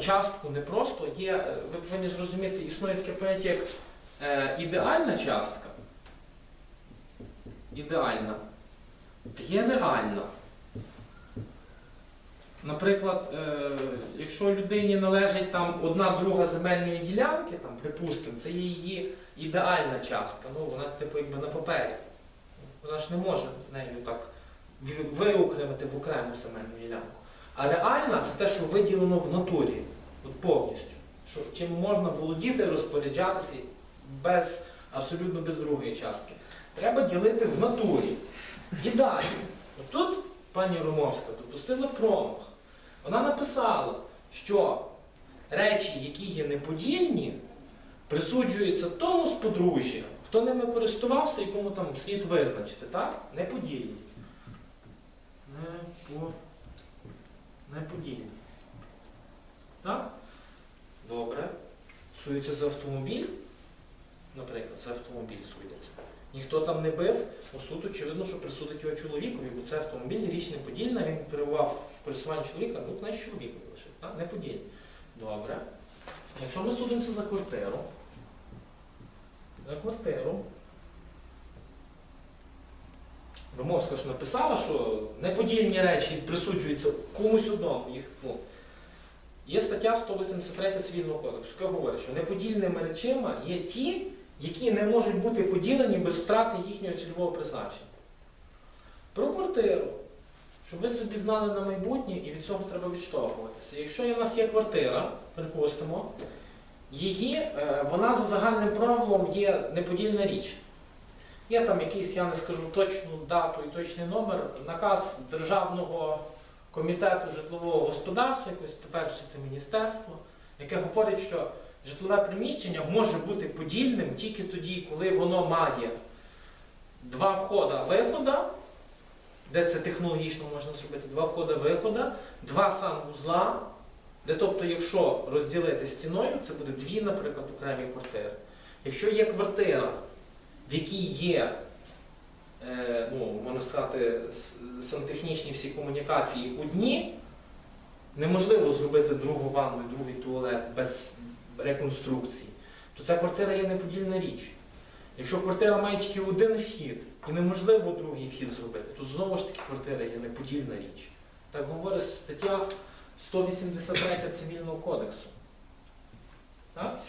частку не просто є, е, ви повинні зрозуміти, існує таке поняття як е, ідеальна частка. Ідеальна. Є реальна. Наприклад, е, якщо людині належить там одна друга земельної ділянки, там, припустимо, це є її ідеальна частка. Ну, вона типу якби на папері. Вона ж не може нею так виокремити в окрему земельну ділянку. А реальна це те, що виділено в натурі, от повністю. Що чим можна володіти, розпоряджатися без, абсолютно без другої частки. Треба ділити в натурі. І далі. Тут пані Ромовська допустила промах. Вона написала, що речі, які є неподільні, присуджуються тому з подружжя, хто ними користувався і кому там слід визначити, так? Неподільні. Не по... Неподільні. Так? Добре. Сується за автомобіль, наприклад, за автомобіль судяться. Ніхто там не бив, ну, суд очевидно, що присудить його чоловікові, бо це автомобіль, річ неподільна, він перебував в користуванні чоловіка, ну, значить чоловікові лише, так? Неподільний. Добре. Якщо ми судимося за квартиру, за квартиру, Ромовська ж написала, що неподільні речі присуджуються комусь одному. Їх, ну, є стаття 183 Цивільного кодексу, яка говорить, що неподільними речима є ті, які не можуть бути поділені без втрати їхнього цільового призначення. Про квартиру, щоб ви собі знали на майбутнє, і від цього треба відштовхуватися. Якщо у нас є квартира, припустимо, її, е, вона за загальним правилом є неподільна річ. Є там якийсь, я не скажу точну дату і точний номер, наказ Державного комітету житлового господарства, якось тепер це міністерство, яке говорить, що житлове приміщення може бути подільним тільки тоді, коли воно має два входа-вихода, де це технологічно можна зробити, два входа-вихода, два санвузла, де тобто, якщо розділити стіною, це буде дві, наприклад, окремі квартири. Якщо є квартира, в якій є, е, ну, можна сказати, сантехнічні всі комунікації одні, неможливо зробити другу ванну і другий туалет без реконструкції, то ця квартира є неподільна річ. Якщо квартира має тільки один вхід і неможливо другий вхід зробити, то знову ж таки квартира є неподільна річ. Так говорить стаття 183 Цивільного кодексу. Так?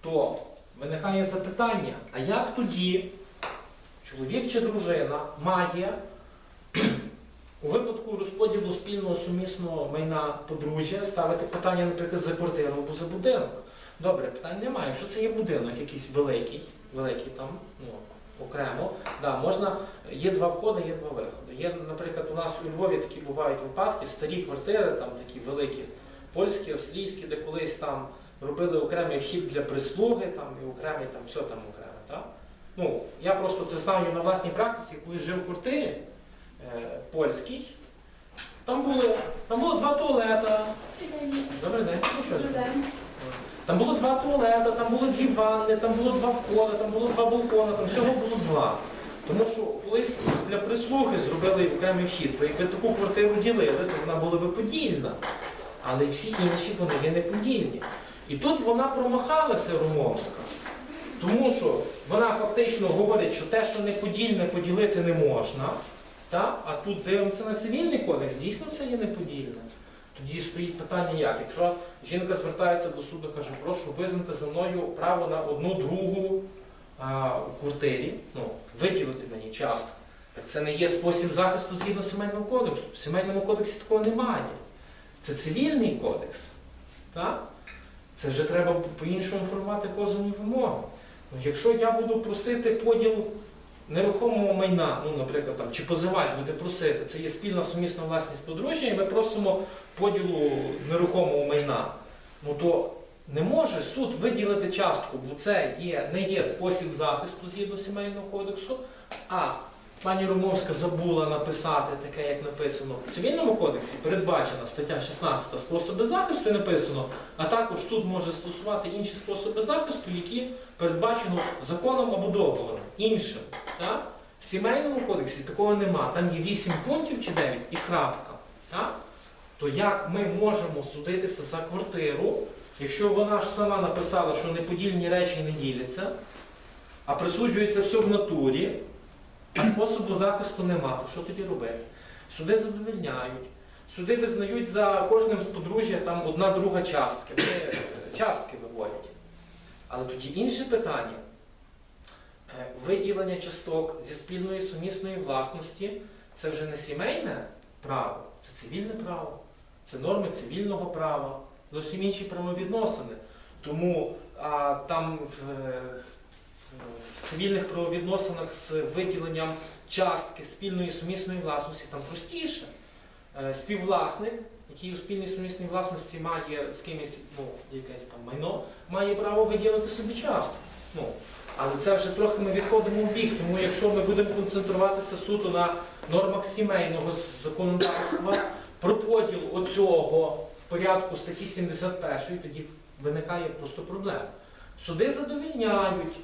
То виникає запитання, а як тоді чоловік чи дружина має у випадку розподілу спільного сумісного майна подружжя ставити питання, наприклад, за квартиру або за будинок? Добре, питань немає. Якщо це є будинок якийсь великий, великий там, ну, окремо, да, можна, є два входи, є два виходи. Є, наприклад, у нас у Львові такі бувають випадки, старі квартири, там такі великі, польські, австрійські, де колись там робили окремий вхід для прислуги, там, і окремий там, все там окреме. Так? Ну, я просто це знаю на власній практиці, коли жив в квартирі е, польській, там були, там було два туалета. Добрий день. Що ж? Там було два туалета, там було дві ванни, там було два входи, там було два балкони, там всього було два. Тому що колись для прислуги зробили окремий вхід, бо якби таку квартиру ділили, то вона була би подільна. Але всі інші вони є неподільні. І тут вона промахалася Ромовська. Тому що вона фактично говорить, що те, що неподільне, поділити не можна. Так? А тут дивимося на цивільний кодекс, дійсно це є неподільне. Тоді стоїть питання як? Якщо жінка звертається до суду, каже, прошу визнати за мною право на одну другу а, у квартирі, ну, виділити мені частку. Так це не є спосіб захисту згідно сімейного кодексу. В сімейному кодексі такого немає. Це цивільний кодекс. Так? Це вже треба по-іншому формувати позовні вимоги. Ну, якщо я буду просити поділ нерухомого майна, ну, наприклад, там, чи позивач буде просити, це є спільна сумісна власність подружжя, і ми просимо поділу нерухомого майна, ну то не може суд виділити частку, бо це є, не є спосіб захисту згідно сімейного кодексу, а пані Ромовська забула написати таке, як написано в цивільному кодексі, передбачена стаття 16 способи захисту і написано, а також суд може стосувати інші способи захисту, які передбачено законом або договором іншим. Так? В сімейному кодексі такого нема. Там є 8 пунктів чи 9 і крапка. Так? то як ми можемо судитися за квартиру, якщо вона ж сама написала, що неподільні речі не діляться, а присуджується все в натурі, а способу захисту нема, що тоді робити? Суди задовольняють, суди визнають за кожним з подружжя там одна друга частки, вони е, частки виводять. Але тоді інше питання. Е, Виділення часток зі спільної сумісної власності це вже не сімейне право, це цивільне право, це норми цивільного права, зовсім інші правовідносини. Тому а, там в, в, в цивільних правовідносинах з виділенням частки спільної сумісної власності там простіше. Е, Співвласник, який у спільній сумісній власності має з кимось ну, якесь там майно, має право виділити собі частку. Ну, але це вже трохи ми відходимо в бік, тому якщо ми будемо концентруватися суто на нормах сімейного законодавства, про поділ оцього в порядку статті 71, тоді виникає просто проблема. Суди задовільняють,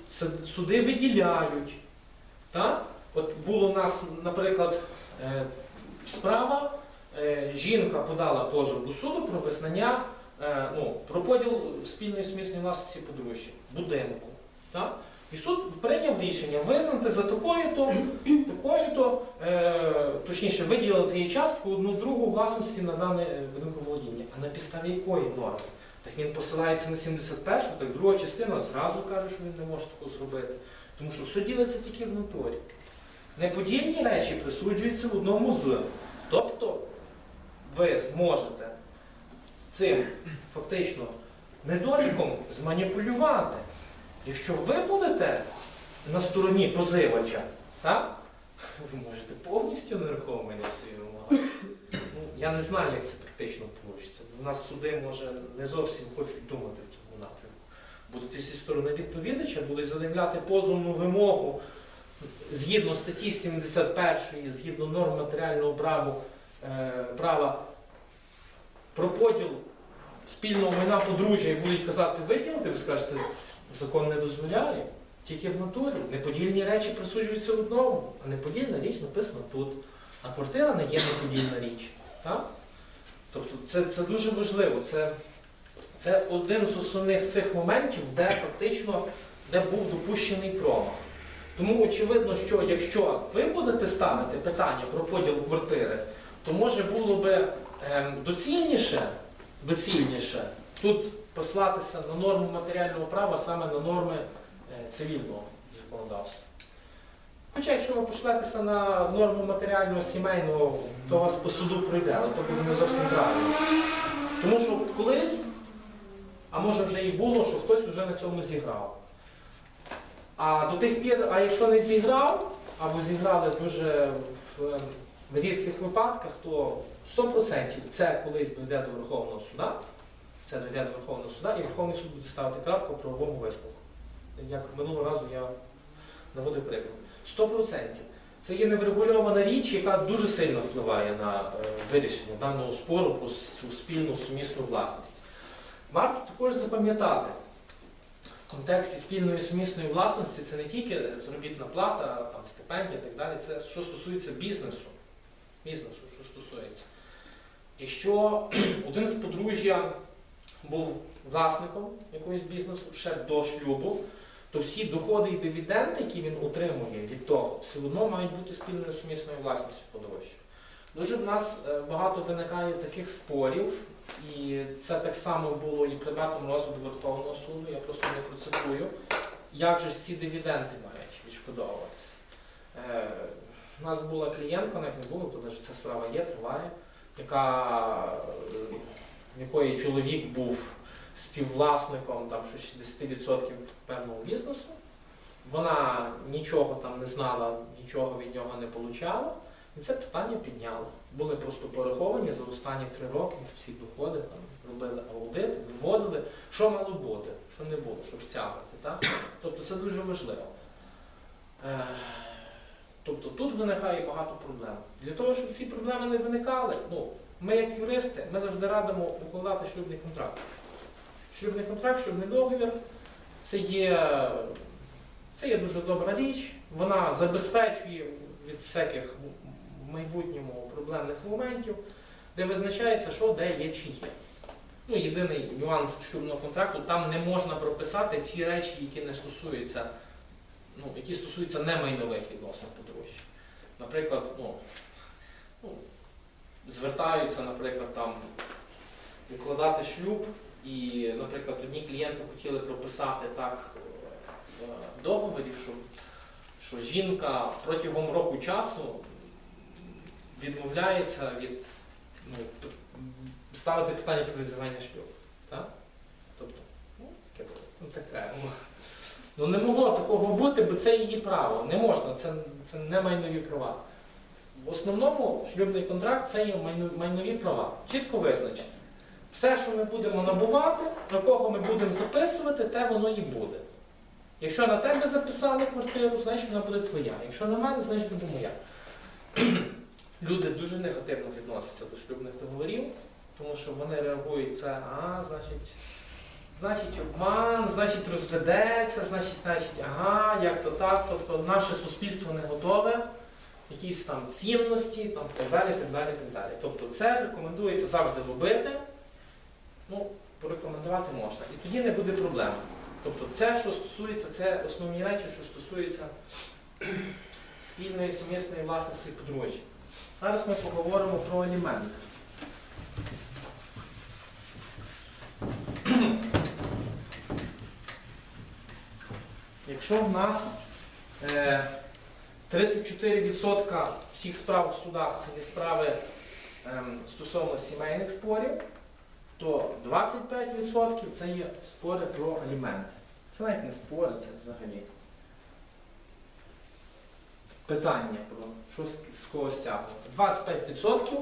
суди виділяють. Так? От було у нас, наприклад, е, справа, е, жінка подала позов до суду про визнання, е, ну, про поділ спільної сумісної власності подружжя, будинку. Так? І суд прийняв рішення визнати за такою-то, такою-то, е, точніше, виділити їй частку одну другу власності на дане будинковолодіння. А на підставі якої норми? Так він посилається на 71, так друга частина зразу каже, що він не може такого зробити. Тому що все ділиться тільки в натурі. Неподільні речі присуджуються в одному з. Тобто ви зможете цим фактично недоліком зманіпулювати. Якщо ви будете на стороні позивача, так? ви можете повністю нерухомий на свій вимагати. Я не знаю, як це практично вийде. У нас суди, може, не зовсім хочуть думати в цьому напрямку. Будуть зі сторони відповідача, будуть задивляти позовну вимогу згідно статті 71, згідно норм матеріального права, е, права про поділ спільного майна подружжя і будуть казати виділити, ви скажете, закон не дозволяє. Тільки в натурі. Неподільні речі присуджуються одному, а неподільна річ написана тут. А квартира не є неподільна річ. Тобто це, це дуже важливо. Це, це один з основних цих моментів, де фактично де був допущений промах. Тому очевидно, що якщо ви будете ставити питання про поділ квартири, то може було би ем, доцільніше, доцільніше тут послатися на норму матеріального права, саме на норми е, цивільного законодавства. Хоча якщо ви пошлетеся на норму матеріального сімейного, то вас по суду пройде, але то буде не зовсім правильно. Тому що колись, а може вже і було, що хтось вже на цьому зіграв. А до тих пір, а якщо не зіграв, або зіграли дуже в, е, в рідких випадках, то 100% це колись дійде до Верховного суда, це дійде до Верховного суда, і Верховний суд буде ставити крапку правовому висновку. Як минулого разу я наводив приклад. 100%. Це є неврегульована річ, яка дуже сильно впливає на е, вирішення даного спору про цю спільну сумісну власність. Варто також запам'ятати, в контексті спільної сумісної власності це не тільки заробітна плата, там, стипендія і так далі, це що стосується бізнесу. Бізнесу, що стосується. Якщо один з подружжя був власником якогось бізнесу ще до шлюбу, то всі доходи і дивіденди, які він отримує від того, все одно мають бути спільною сумісною власністю подружжя. Дуже в нас е, багато виникає таких спорів, і це так само було і предметом розгляду Верховного суду, я просто не процитую. Як же ж ці дивіденди мають відшкодовуватися? Е, У нас була клієнтка, навіть не було, тому що ця справа є, триває, яка, е, в якої чоловік був співвласником там, 60% певного бізнесу. Вона нічого там не знала, нічого від нього не получала. І це питання підняли. Були просто пораховані за останні три роки всі доходи, там, робили аудит, виводили, що мало бути, що не було, щоб стягувати. Так? Тобто це дуже важливо. Е, Тобто тут виникає багато проблем. Для того, щоб ці проблеми не виникали, ну, ми як юристи, ми завжди радимо укладати шлюбний контракт. Шлюбний контракт, шлюбний договір це є, це є дуже добра річ. Вона забезпечує від всяких в майбутньому проблемних моментів. де визначається, що де є чи є. Ну, єдиний нюанс шлюбного контракту, там не можна прописати ті речі, які не стосуються, ну, які стосуються немайнових відносин подружжя. Наприклад, ну, ну, звертаються, наприклад, там укладати шлюб, і, наприклад, одні клієнти хотіли прописати так е, в договорі, що, що жінка протягом року часу відмовляється від ну, ставити питання про визивання шлюбу. Так? Тобто, ну, таке було. Ну, так треба. Ну не могло такого бути, бо це її право. Не можна, це, це не майнові права. В основному шлюбний контракт це є майнові права. Чітко визначено. Все, що ми будемо набувати, на кого ми будемо записувати, те воно і буде. Якщо на тебе записали квартиру, значить вона буде твоя. Якщо на мене, значить буде моя. Люди дуже негативно відносяться до шлюбних договорів, тому що вони реагують це, а, значить, значить обман, значить розведеться, значить, значить, ага, як то так. Тобто наше суспільство не готове, якісь там цінності, там, так далі, так далі, так далі. Тобто це рекомендується завжди робити. Ну, порекомендувати можна. І тоді не буде проблем. Тобто це, що стосується, це основні речі, що стосуються спільної сумісної власності подружжя. Зараз ми поговоримо про аліменти. Якщо в нас е, 34% всіх справ в судах це є справи ем, стосовно сімейних спорів, то 25% це є спори про аліменти. Це навіть не спори, це взагалі питання про що з, з кого стягувати. 25%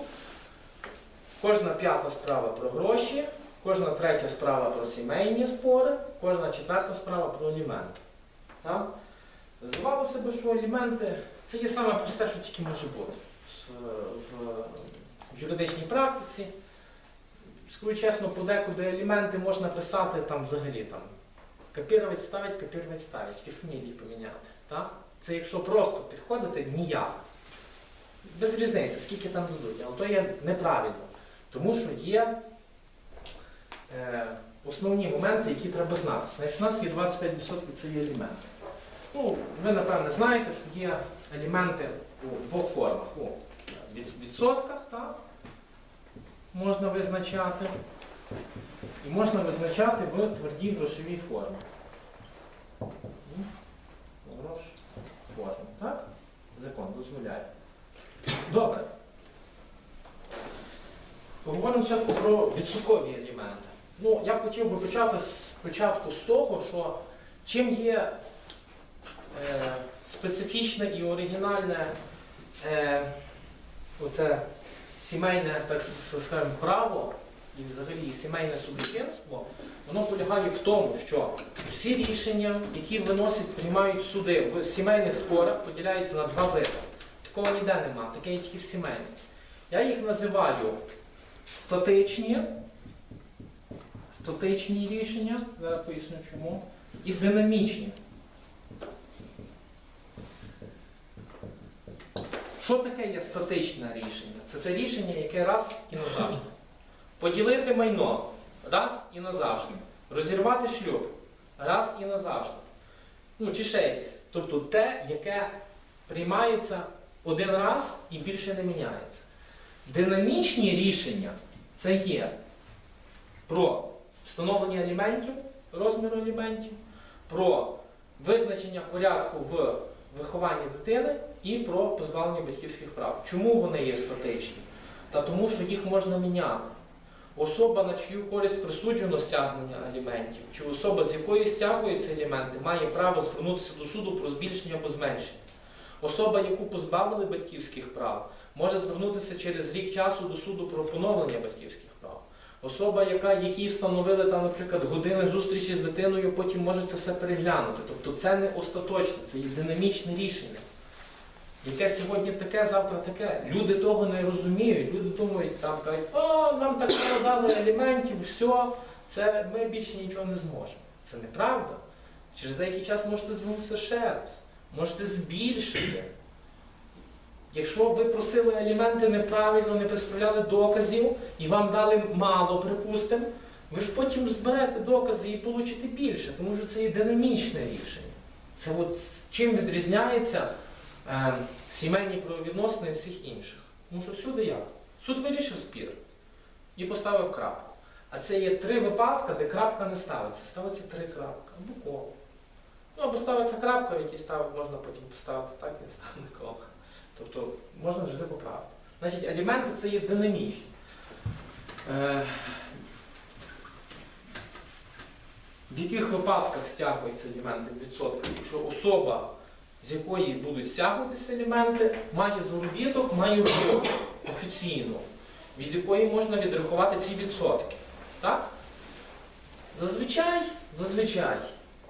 кожна п'ята справа про гроші, кожна третя справа про сімейні спори, кожна четверта справа про аліменти. Так? Здавалося б, що аліменти це є саме просте, що тільки може бути С- в, в юридичній практиці. Скажу чесно, подекуди аліменти можна писати там взагалі там. Копірувати ставить, копірувати ставить, фамілії поміняти. Так? Це якщо просто підходити, ніяк. Без різниці, скільки там дадуть, але то є неправильно. Тому що є е, основні моменти, які треба знати. Значить, у нас є 25% це є аліменти. Ну, ви, напевне, знаєте, що є аліменти у двох формах. У відсотках, так? Можна визначати. І можна визначати в твердій грошовій формі. Грош формі. Так? Закон дозволяє. Добре. Поговоримо спочатку про відсоткові елементи. Ну, я б хотів би почати спочатку з того, що чим є е, специфічне і оригінальне е, оце сімейне так скажемо, право і взагалі сімейне судочинство, воно полягає в тому, що всі рішення, які виносять, приймають суди в сімейних спорах, поділяються на два види. Такого ніде нема, таке є тільки в сімейних. Я їх називаю статичні, статичні рішення, зараз поясню чому, і динамічні. Що таке є статичне рішення? Це те рішення, яке раз і назавжди. Поділити майно раз і назавжди. Розірвати шлюб раз і назавжди. Ну, чи ще якесь. Тобто те, яке приймається один раз і більше не міняється. Динамічні рішення це є про встановлення аліментів, розміру аліментів, про визначення порядку в вихованні дитини і про позбавлення батьківських прав. Чому вони є статичні? Та тому, що їх можна міняти. Особа, на чию користь присуджено стягнення аліментів, чи особа, з якої стягуються аліменти, має право звернутися до суду про збільшення або зменшення. Особа, яку позбавили батьківських прав, може звернутися через рік часу до суду про поновлення батьківських прав. Особа, яка, якій встановили там, наприклад, години зустрічі з дитиною, потім може це все переглянути. Тобто це не остаточне, це є динамічне рішення. Яке сьогодні таке, завтра таке. Люди того не розуміють. Люди думають, там кажуть, о, нам так дали аліментів, все, це ми більше нічого не зможемо. Це неправда. Через деякий час можете звернутися ще раз, можете збільшити. Якщо ви просили аліменти неправильно, не представляли доказів і вам дали мало, припустимо, ви ж потім зберете докази і получите більше, тому що це є динамічне рішення. Це от чим відрізняється е, сімейні правовідносини і всіх інших. Тому що всюди як? Суд вирішив спір і поставив крапку. А це є три випадки, де крапка не ставиться. Ставиться три крапки або коло. Ну, або ставиться крапка, в якій ставить, можна потім поставити так, і стане коло. Тобто можна завжди поправити. Значить, аліменти це є динамічні. Е, в яких випадках стягуються аліменти в відсотках? Якщо особа, з якої будуть стягуватися аліменти, має заробіток, має роботу офіційну, від якої можна відрахувати ці відсотки. Так? Зазвичай, зазвичай,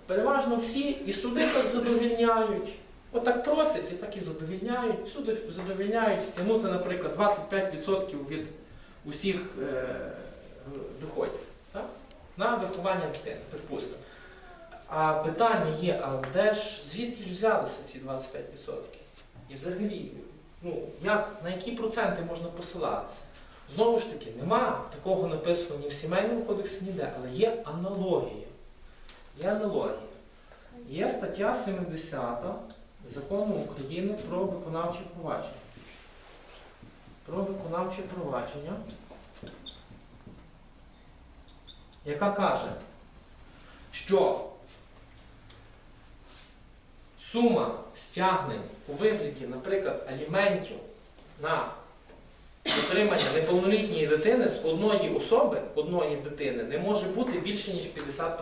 переважно всі і суди так задовільняють. Отак просять і так і задовільняють. Всюди задовільняють стягнути, наприклад, 25% від усіх е, доходів так? на виховання дитини, припустимо. А питання є, а де ж, звідки ж взялися ці 25%? І взагалі, ну, як, на які проценти можна посилатися? Знову ж таки, нема такого написано ні в сімейному кодексі, ніде, але є аналогія. Є аналогія. Є стаття 70 Закону України про виконавче провадження. Про виконавче провадження, яка каже, що сума стягнень у вигляді, наприклад, аліментів на утримання неповнолітньої дитини з одної особи, одної дитини, не може бути більше, ніж 50%.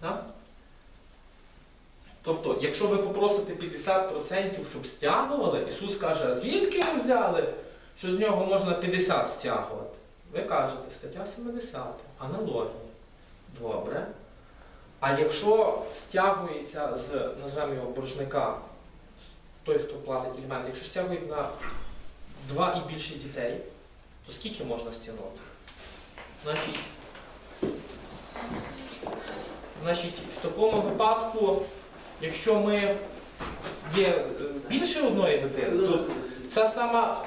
Так? Тобто, якщо ви попросите 50%, щоб стягували, Ісус каже, а звідки ви взяли, що з нього можна 50 стягувати? Ви кажете, стаття 70, аналогія. Добре. А якщо стягується з, назвемо його боржника, той, хто платить аліменти, якщо стягують на два і більше дітей, то скільки можна стягнути? Значить, значить, в такому випадку, якщо ми є е, більше одної дитини, то ця сама,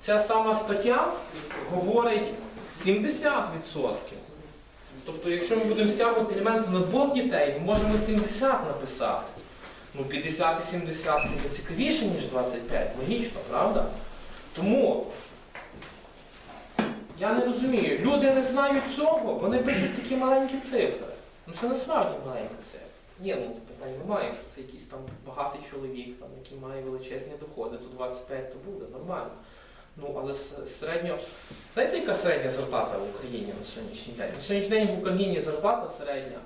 ця сама стаття говорить 70%. Тобто, якщо ми будемо стягувати елементи на двох дітей, ми можемо 70 написати. Ну, 50 і 70 це є цікавіше, ніж 25. Логічно, правда? Тому я не розумію, люди не знають цього, вони пишуть такі маленькі цифри. Ну це насправді маленькі цифри. Ні, ну питань немає, що це якийсь там багатий чоловік, там, який має величезні доходи, то 25 то буде, нормально. Ну, але середньо. Знаєте, яка середня зарплата в Україні на сьогоднішній день? На сьогоднішній день в Україні зарплата середня,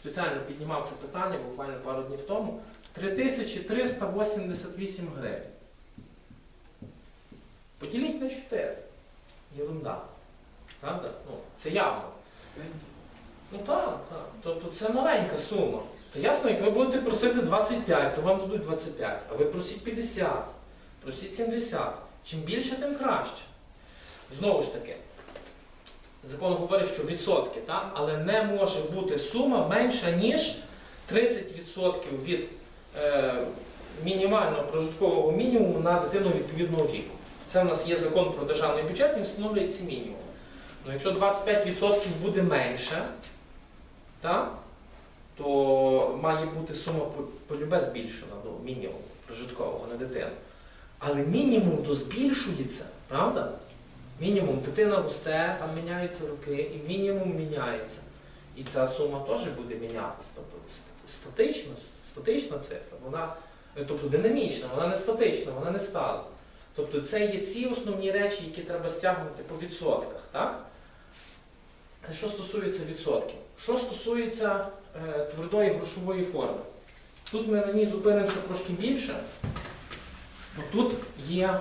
спеціально піднімав це питання буквально пару днів тому, 3388 гривень. Поділіть на 4. Єрунда. Правда? Ну, це явно. Ну так, так. Тобто це маленька сума. То ясно, як ви будете просити 25, то вам дадуть 25. А ви просіть 50, просіть 70. Чим більше, тим краще. Знову ж таки, закон говорить, що відсотки, так? але не може бути сума менша, ніж 30% від е, мінімального прожиткового мінімуму на дитину відповідного віку. Це в нас є закон про державний бюджет, він встановлює ці мінімум. Ну, якщо 25% буде менше, так, то має бути сума по- полюбе збільшена до мінімуму прожиткового на дитину. Але мінімум то збільшується, правда? Мінімум дитина росте, там міняються роки, і мінімум міняється. І ця сума теж буде мінятися. Тобто статична, статична цифра, вона, е, тобто динамічна, вона не статична, вона не стала. Тобто це є ці основні речі, які треба стягувати по відсотках. Так? Що стосується відсотків? Що стосується е, твердої грошової форми? Тут ми на ній зупинимося трошки більше. Бо тут є,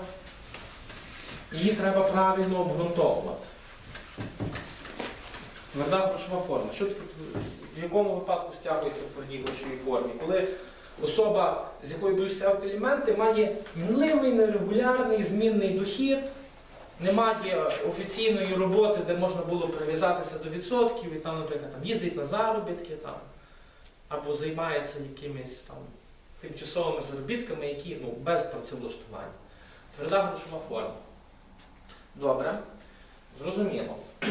її треба правильно обґрунтовувати. Тверда грошова форма. Що тв- в якому випадку стягується в твердій грошовій формі? Коли особа, з якою будуть стягувати елементи, має мінливий, нерегулярний, змінний дохід, немає офіційної роботи, де можна було прив'язатися до відсотків, і там, наприклад, там, їздить на заробітки там, або займається якимись там тимчасовими заробітками, які ну, без працевлаштування. Тверда грошова форма. Добре, зрозуміло.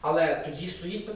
Але тоді стоїть питання.